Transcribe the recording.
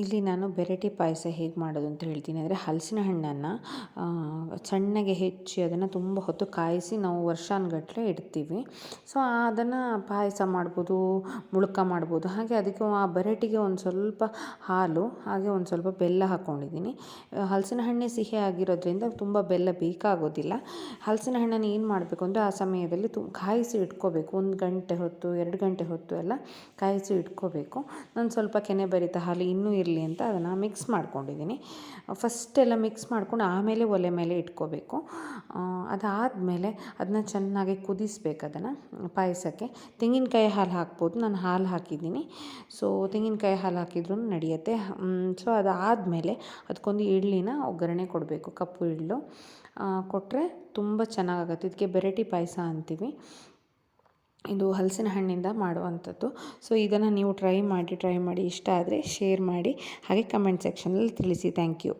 ಇಲ್ಲಿ ನಾನು ಬೆರಟಿ ಪಾಯಸ ಹೇಗೆ ಮಾಡೋದು ಅಂತ ಹೇಳ್ತೀನಿ. ಅಂದರೆ ಹಲಸಿನ ಹಣ್ಣನ್ನು ಸಣ್ಣಗೆ ಹೆಚ್ಚಿ ಅದನ್ನು ತುಂಬ ಹೊತ್ತು ಕಾಯಿಸಿ ನಾವು ವರ್ಷಾನುಗಟ್ಲೆ ಇಡ್ತೀವಿ. ಸೊ ಅದನ್ನು ಪಾಯಸ ಮಾಡ್ಬೋದು, ಮುಳುಕ ಮಾಡ್ಬೋದು. ಹಾಗೆ ಅದಕ್ಕೆ ಆ ಬೆರಟಿಗೆ ಒಂದು ಸ್ವಲ್ಪ ಹಾಲು, ಹಾಗೆ ಒಂದು ಸ್ವಲ್ಪ ಬೆಲ್ಲ ಹಾಕ್ಕೊಂಡಿದ್ದೀನಿ ಹಲಸಿನ ಹಣ್ಣೆ ಸಿಹಿ ಆಗಿರೋದ್ರಿಂದ ತುಂಬ ಬೆಲ್ಲ ಬೇಕಾಗೋದಿಲ್ಲ. ಹಲಸಿನ ಹಣ್ಣನ್ನು ಏನು ಮಾಡಬೇಕು ಅಂದರೆ ಆ ಸಮಯದಲ್ಲಿ ತು, ಕಾಯಿಸಿ ಇಟ್ಕೋಬೇಕು. ಒಂದು ಗಂಟೆ ಹೊತ್ತು, ಎರಡು ಗಂಟೆ ಹೊತ್ತು ಎಲ್ಲ ಕಾಯಿಸಿ ಇಟ್ಕೋಬೇಕು. ನಾನು ಸ್ವಲ್ಪ ಕೆನೆ ಬರಿತ ಹಾಲು ಇನ್ನೂ ಇರಲಿ ಅಂತ ಅದನ್ನು ಮಿಕ್ಸ್ ಮಾಡ್ಕೊಂಡಿದ್ದೀನಿ ಫಸ್ಟ್ ಎಲ್ಲ ಮಿಕ್ಸ್ ಮಾಡ್ಕೊಂಡು ಆಮೇಲೆ ಒಲೆ ಮೇಲೆ ಇಟ್ಕೋಬೇಕು. ಅದಾದಮೇಲೆ ಅದನ್ನ ಚೆನ್ನಾಗಿ ಕುದಿಸ್ಬೇಕು ಅದನ್ನು ಪಾಯಸಕ್ಕೆ. ತೆಂಗಿನಕಾಯಿ ಹಾಲು ಹಾಕ್ಬೋದು. ನಾನು ಹಾಲು ಹಾಕಿದ್ದೀನಿ. ಸೊ ತೆಂಗಿನಕಾಯಿ ಹಾಲು ಹಾಕಿದ್ರೂ ನಡೆಯುತ್ತೆ. ಸೊ ಅದಾದಮೇಲೆ ಅದಕ್ಕೊಂದು ಇಡ್ಲಿನ ಒಗ್ಗರಣೆ ಕೊಡಬೇಕು. ಕಪ್ಪು ಇಡ್ಲು ಕೊಟ್ಟರೆ ತುಂಬ ಚೆನ್ನಾಗಾಗುತ್ತೆ. ಇದಕ್ಕೆ ಬೆರಟಿ ಪಾಯಸ ಅಂತೀವಿ. ಇದು ಹಲಸಿನ ಹಣ್ಣಿಂದ ಮಾಡುವಂಥದ್ದು. ಸೊ ಇದನ್ನು ನೀವು ಟ್ರೈ ಮಾಡಿ ಟ್ರೈ ಮಾಡಿ ಇಷ್ಟ ಆದರೆ ಶೇರ್ ಮಾಡಿ. ಹಾಗೆ ಕಮೆಂಟ್ ಸೆಕ್ಷನಲ್ಲಿ ತಿಳಿಸಿ. Thank you